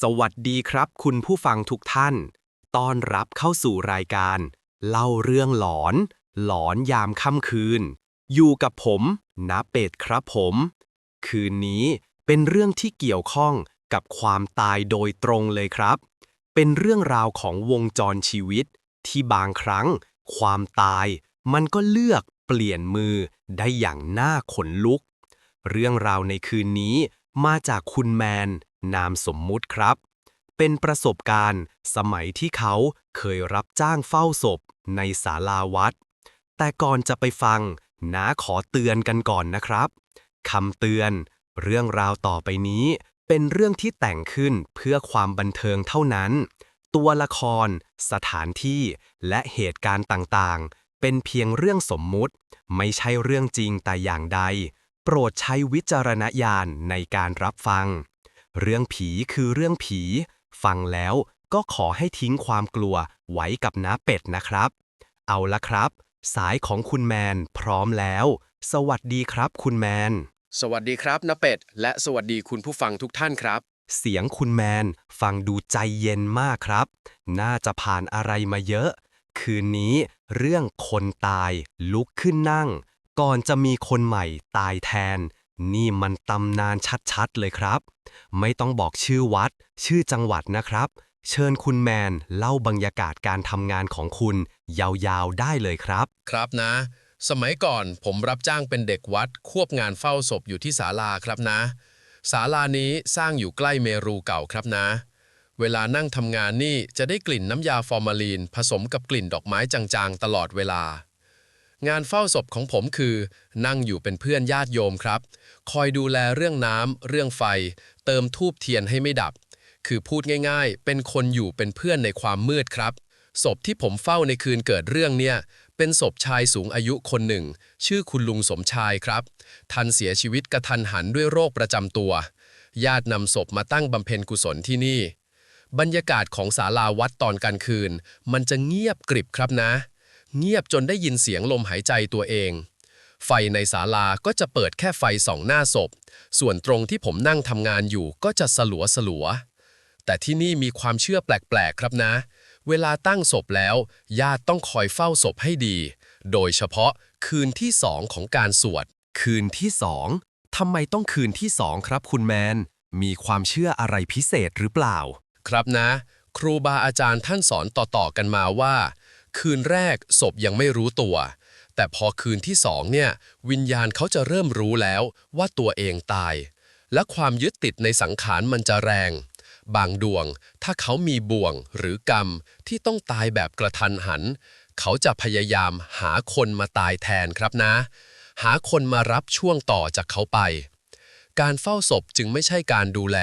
สวัสดีครับคุณผู้ฟังทุกท่าน ต้อนรับเข้าสู่รายการ เล่าเรื่องหลอน หลอนยามค่ำคืน อยู่กับผมณเป็ดครับผม คืนนี้เป็นเรื่องที่เกี่ยวข้องกับความตายโดยตรงเลยครับ เป็นเรื่องราวของวงจรชีวิต ที่บางครั้ง ความตาย มันก็เลือกเปลี่ยนมือได้อย่างน่าขนลุก เรื่องราวในคืนนี้มาจากคุณแมน นามสมมุติครับ เป็นประสบการณ์สมัยที่เขาเคยรับจ้างเฝ้าศพในศาลาวัด แต่ก่อนจะไปฟังน้าขอเตือนกันก่อนนะครับคำเตือน เรื่องราวต่อไปนี้ เป็นเรื่องที่แต่งขึ้นเพื่อความบันเทิงเท่านั้น ตัวละคร สถานที่ และเหตุการณ์ต่างๆ เป็นเพียงเรื่องสมมุติ ไม่ใช่เรื่องจริงแต่อย่างใด โปรดใช้วิจารณญาณในการรับฟัง เรื่องผีคือเรื่องผี ฟังแล้วก็ขอให้ทิ้งความกลัวไว้กับน้าเป็ดนะครับ เอาละครับ สายของคุณแมนพร้อมแล้ว สวัสดีครับคุณแมน สวัสดีครับนาเป็ด และสวัสดีคุณผู้ฟังทุกท่านครับ เสียงคุณแมนฟังดูใจเย็นมากครับ น่าจะผ่านอะไรมาเยอะ คืนนี้เรื่องคนตายลุกขึ้นนั่ง ก่อนจะมีคนใหม่ตายแทน นี่มันตำนานชัดๆ เลยครับ ไม่ต้องบอกชื่อวัด ชื่อจังหวัดนะครับ เชิญคุณแมนเล่าบรรยากาศการทำงานของคุณ ยาวๆ ได้เลยครับ ครับนะ สมัยก่อนผมรับจ้างเป็นเด็กวัด ควบงานเฝ้าศพอยู่ที่ศาลาครับนะ ศาลานี้สร้างอยู่ใกล้เมรูเก่าครับนะ เวลานั่งทำงานนี่จะได้กลิ่นน้ำยาฟอร์มาลีน ผสมกับกลิ่นดอกไม้จางๆ ตลอดเวลา งานเฝ้าศพของผมคือ นั่งอยู่เป็นเพื่อนญาติโยมครับ คอยดูแลเรื่องน้ำเรื่องไฟ เติมทูบเทียนให้ไม่ดับ คือพูดง่าย ๆ เป็นคนอยู่เป็นเพื่อนในความมืดครับ ศพที่ผมเฝ้าในคืนเกิดเรื่องเนี่ย เป็นศพชายสูงอายุคนหนึ่ง ชื่อคุณลุงสมชายครับ ท่านเสียชีวิตกระทันหันด้วยโรคประจำตัว ญาตินำศพมาตั้งบำเพ็ญกุศลที่นี่ บรรยากาศของศาลาวัดตอนกลางคืน มันจะเงียบกริบครับนะ เงียบจนได้ยินเสียงลมหายใจตัวเอง ไฟในศาลาก็จะเปิดแค่ไฟสองหน้าศพ ส่วนตรงที่ผมนั่งทำงานอยู่ก็จะสลัวสลัวๆแต่ที่นี่มีความเชื่อแปลกๆครับนะ เวลาตั้งศพแล้ว ญาติต้องคอยเฝ้าศพให้ดี โดยเฉพาะคืนที่สองของการสวด คืนที่สองทำไมต้องคืนที่สองครับคุณแมน มีความเชื่ออะไรพิเศษหรือเปล่า ครับนะ ครูบาอาจารย์ท่านสอนต่อๆกันมาว่า คืนแรกศพยังไม่รู้ตัว แต่พอคืนที่สองเนี่ย วิญญาณเขาจะเริ่มรู้แล้วว่าตัวเองตาย และความยึดติดในสังขารมันจะแรง บางดวง ถ้าเขามีบ่วงหรือกรรมที่ต้องตายแบบกระทันหัน เขาจะพยายามหาคนมาตายแทนครับนะ หาคนมารับช่วงต่อจากเขาไป การเฝ้าศพจึงไม่ใช่การดูแล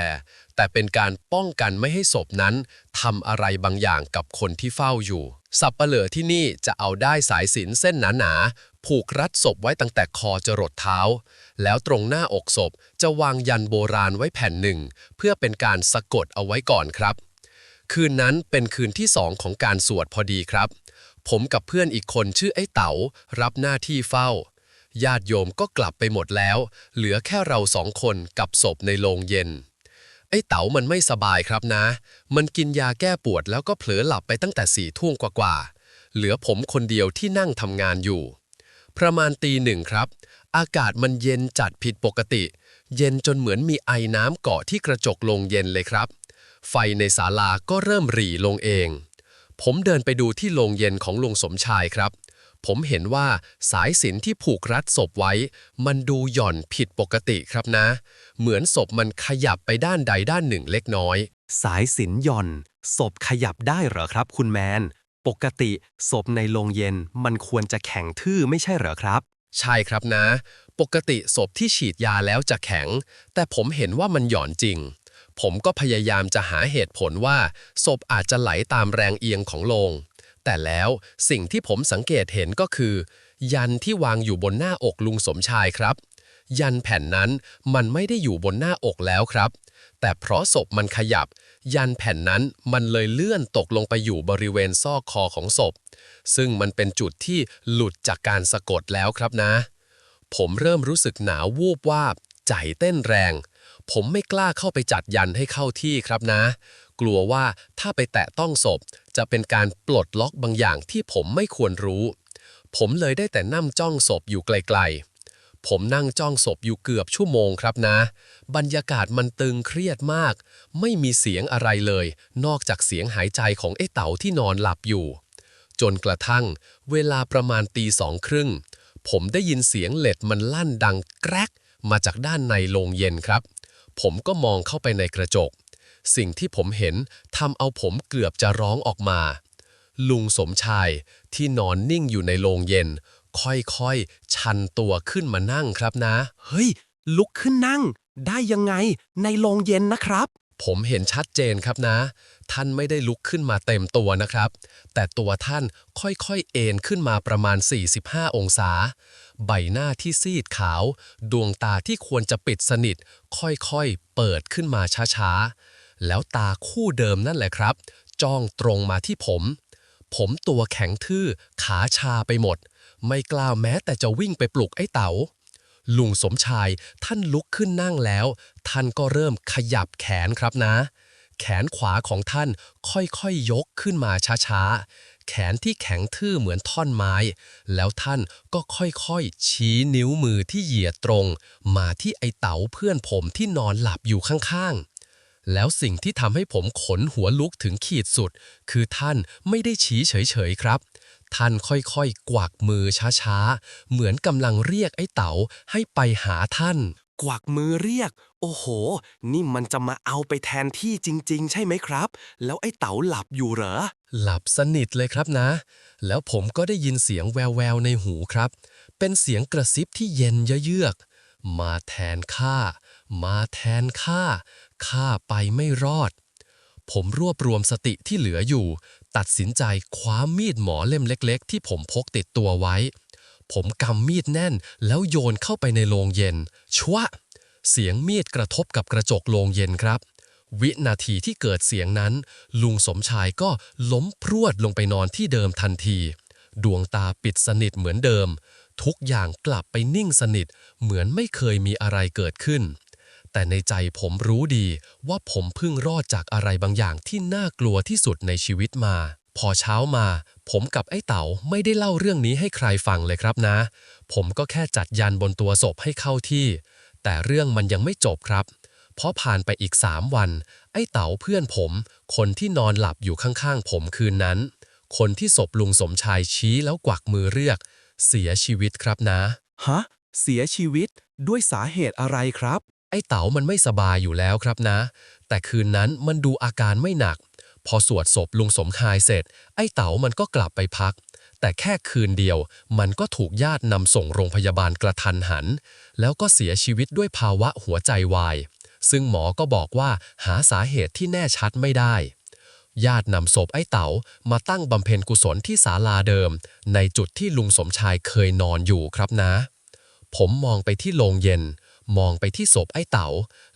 แต่เป็นการป้องกันไม่ให้ศพนั้นทำอะไรบางอย่างกับคนที่เฝ้าอยู่ สับเปลือที่นี่จะเอาได้สายสินเส้นหนาๆ ผูกรัดศพไว้ตั้งแต่คอจรดเท้า แล้วตรงหน้าอกศพจะวางยันโบราณไว้แผ่นหนึ่ง เพื่อเป็นการสะกดเอาไว้ก่อนครับ คืนนั้นเป็นคืนที่สองของการสวดพอดีครับ ผมกับเพื่อนอีกคนชื่อไอ้เต๋ารับหน้าที่เฝ้า ญาติโยมก็กลับไปหมดแล้ว เหลือแค่เราสองคนกับศพในโรงเย็น ไอ้เต๋ามันไม่สบายครับนะ มันกินยาแก้ปวดแล้วก็เผลอหลับไปตั้งแต่สี่ทุ่มกว่าๆ เหลือผมคนเดียวที่นั่งทำงานอยู่ ประมาณตีหนึ่งครับ อากาศมันเย็นจัดผิดปกติ เย็นจนเหมือนมีไอน้ำเกาะที่กระจกโรงเย็นเลยครับ ไฟในศาลาก็เริ่มหรี่ลงเอง ผมเดินไปดูที่โรงเย็นของลุงสมชายครับ ผมเห็นว่าสายสิญจนที่ผูกรัดศพไว้ มันดูหย่อนผิดปกติครับนะ เหมือนศพมันขยับไปด้านใดด้านหนึ่งเล็กน้อย สายสินหย่อน ศพขยับได้เหรอครับ คุณแมน ปกติศพในโรงเย็นมันควรจะแข็งทื่อไม่ใช่เหรอครับ ใช่ครับนะ ปกติศพที่ฉีดยาแล้วจะแข็ง แต่ผมเห็นว่ามันหย่อนจริง ผมก็พยายามจะหาเหตุผลว่าศพอาจจะไหลตามแรงเอียงของโลง แต่แล้วสิ่งที่ผมสังเกตเห็นก็คือ ยันที่วางอยู่บนหน้าอกลุงสมชายครับ ยันแผ่นนั้นมันไม่ได้อยู่บนหน้าอกแล้วครับ แต่เพราะศพมันขยับ ยันแผ่นนั้นมันเลยเลื่อนตกลงไปอยู่บริเวณซอกคอของศพ ซึ่งมันเป็นจุดที่หลุดจากการสะกดแล้วครับนะ ผมเริ่มรู้สึกหนาววูบวาบใจเต้นแรง ผมไม่กล้าเข้าไปจัดยันให้เข้าที่ครับนะ กลัวว่าถ้าไปแตะต้องศพ จะเป็นการปลดล็อกบางอย่างที่ผมไม่ควรรู้ ผมเลยได้แต่นั่งจ้องศพอยู่ไกลๆ ผมนั่งจ้องศพอยู่เกือบชั่วโมงครับนะ บรรยากาศมันตึงเครียดมาก ไม่มีเสียงอะไรเลย นอกจากเสียงหายใจของไอ้เต๋าที่นอนหลับอยู่ จนกระทั่ง เวลาประมาณตีสองครึ่ง ผมได้ยินเสียงเหล็ดมันลั่นดังแกรกมาจากด้านในโรงเย็นครับ ผมก็มองเข้าไปในกระจก สิ่งที่ผมเห็นทำเอาผมเกือบจะร้องออกมา ลุงสมชายที่นอนนิ่งอยู่ในโรงเย็น ค่อยๆ ชันตัวขึ้นมานั่งครับนะ เฮ้ย ลุกขึ้นนั่ง ได้ยังไงในโรงเย็นนะครับ ผมเห็นชัดเจนครับนะ ท่านไม่ได้ลุกขึ้นมาเต็มตัวนะครับ แต่ตัวท่านค่อยๆ เอนขึ้นมาประมาณ 45 องศา ใบหน้าที่ซีดขาว ดวงตาที่ควรจะปิดสนิท ค่อยๆ เปิดขึ้นมาช้าๆ แล้วตาคู่เดิมนั่นแหละครับ จ้องตรงมาที่ผม ผมตัวแข็งทื่อขาชาไปหมด ไม่กล้าแม้แต่จะวิ่งไปปลุกไอ้เต๋าลุงสมชายท่านลุกขึ้นนั่งแล้ว ท่านก็เริ่มขยับแขนครับนะ แขนขวาของท่านค่อยๆยกขึ้นมาช้าๆ แขนที่แข็งทื่อเหมือนท่อนไม้ แล้วท่านก็ค่อยๆ ชี้นิ้วมือที่เหยียดตรง มาที่ไอเต๋าเพื่อนผมที่นอนหลับอยู่ข้างๆ แล้วสิ่งที่ทำให้ผมขนหัวลุกถึงขีดสุด คือท่านไม่ได้ชี้เฉยๆครับ ท่านค่อยๆ กวักมือช้าๆ เหมือนกำลังเรียกไอ้เต๋าให้ไปหาท่าน กวักมือเรียก โอ้โห นี่มันจะมาเอาไปแทนที่จริง ๆ ใช่ไหมครับ แล้วไอ้เต๋าหลับอยู่เหรอ หลับสนิทเลยครับนะ แล้วผมก็ได้ยินเสียงแววๆในหูครับ เป็นเสียงกระซิบที่เย็นเยือกๆมาแทนข้า มาแทนข้า ข้าไปไม่รอด ผมรวบรวมสติที่เหลืออยู่ ตัดสินใจคว้ามีดหมอเล่มเล็ก ๆ ที่ผมพกติดตัวไว้ ผมกำมีดแน่นแล้วโยนเข้าไปในโรงเย็น ชวะ เสียงมีดกระทบกับกระจกโรงเย็นครับ วินาทีที่เกิดเสียงนั้น ลุงสมชายก็ล้มพรวดลงไปนอนที่เดิมทันที ดวงตาปิดสนิทเหมือนเดิม ทุกอย่างกลับไปนิ่งสนิท เหมือนไม่เคยมีอะไรเกิดขึ้น แต่ในใจผมรู้ดีว่าผมเพิ่งรอดจากอะไรบางอย่างที่น่ากลัวที่สุดในชีวิตมา พอเช้ามา ผมกับไอ้เต๋าไม่ได้เล่าเรื่องนี้ให้ใครฟังเลยครับนะ ผมก็แค่จัดยันบนตัวศพให้เข้าที่ แต่เรื่องมันยังไม่จบครับ เพราะผ่านไปอีกสามวัน ไอ้เต๋าเพื่อนผม คนที่นอนหลับอยู่ข้างๆ ผมคืนนั้น คนที่ศพลุงสมชายชี้แล้วกวักมือเรียก เสียชีวิตครับนะ ฮะ เสียชีวิตด้วยสาเหตุอะไรครับ ไอ้เต๋ามันไม่สบายอยู่แล้วครับนะ แต่คืนนั้นมันดูอาการไม่หนัก พอสวดศพลุงสมชายเสร็จ ไอ้เต๋ามันก็กลับไปพัก แต่แค่คืนเดียว มันก็ถูกญาตินำส่งโรงพยาบาลกระทันหัน แล้วก็เสียชีวิตด้วยภาวะหัวใจวาย ซึ่งหมอก็บอกว่าหาสาเหตุที่แน่ชัดไม่ได้ ญาตินำศพไอ้เต๋ามาตั้งบำเพ็ญกุศลที่ศาลาเดิม ในจุดที่ลุงสมชายเคยนอนอยู่ครับนะ ผมมองไปที่โรงเย็น มองไปที่ศพไอ้เต๋า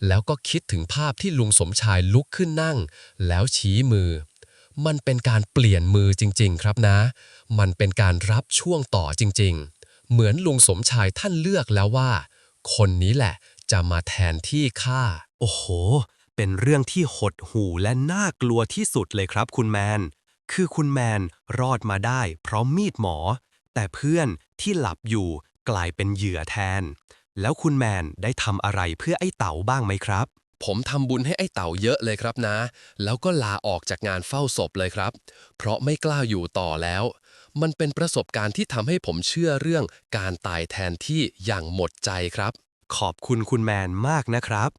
แล้วก็คิดถึงภาพที่ลุงสมชายลุกขึ้นนั่ง แล้วชี้มือ มันเป็นการเปลี่ยนมือจริง ๆ ครับนะ มันเป็นการรับช่วงต่อจริง ๆ เหมือนลุงสมชายท่านเลือกแล้วว่า คนนี้แหละจะมาแทนที่ข้าโอ้โห เป็นเรื่องที่หดหู่และน่ากลัวที่สุดเลยครับคุณแมน คือคุณแมนรอดมาได้ เพราะมีดหมอ แต่เพื่อนที่หลับอยู่กลายเป็นเหยื่อแทน แล้วคุณแมนได้ทำอะไรเพื่อไอ้เต๋าบ้างไหมครับ ผมทำบุญให้ไอ้เต่าเยอะเลยครับนะ แล้วก็ลาออกจากงานเฝ้าศพเลยครับ เพราะไม่กล้าอยู่ต่อแล้ว มันเป็นประสบการณ์ที่ทำให้ผมเชื่อเรื่องการตายแทนที่อย่างหมดใจครับ ขอบคุณคุณแมนมากนะครับ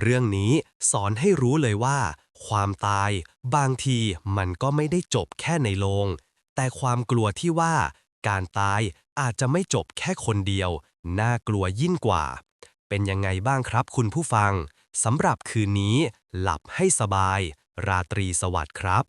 เรื่องนี้สอนให้รู้เลยว่า ความตาย บางทีมันก็ไม่ได้จบแค่ในโรงแต่ความกลัวที่ว่า การตายอาจจะไม่จบแค่คนเดียว น่ากลัวยิ่งกว่า เป็นยังไงบ้างครับคุณผู้ฟังสำหรับคืนนี้ หลับให้สบาย ราตรีสวัสดิ์ครับ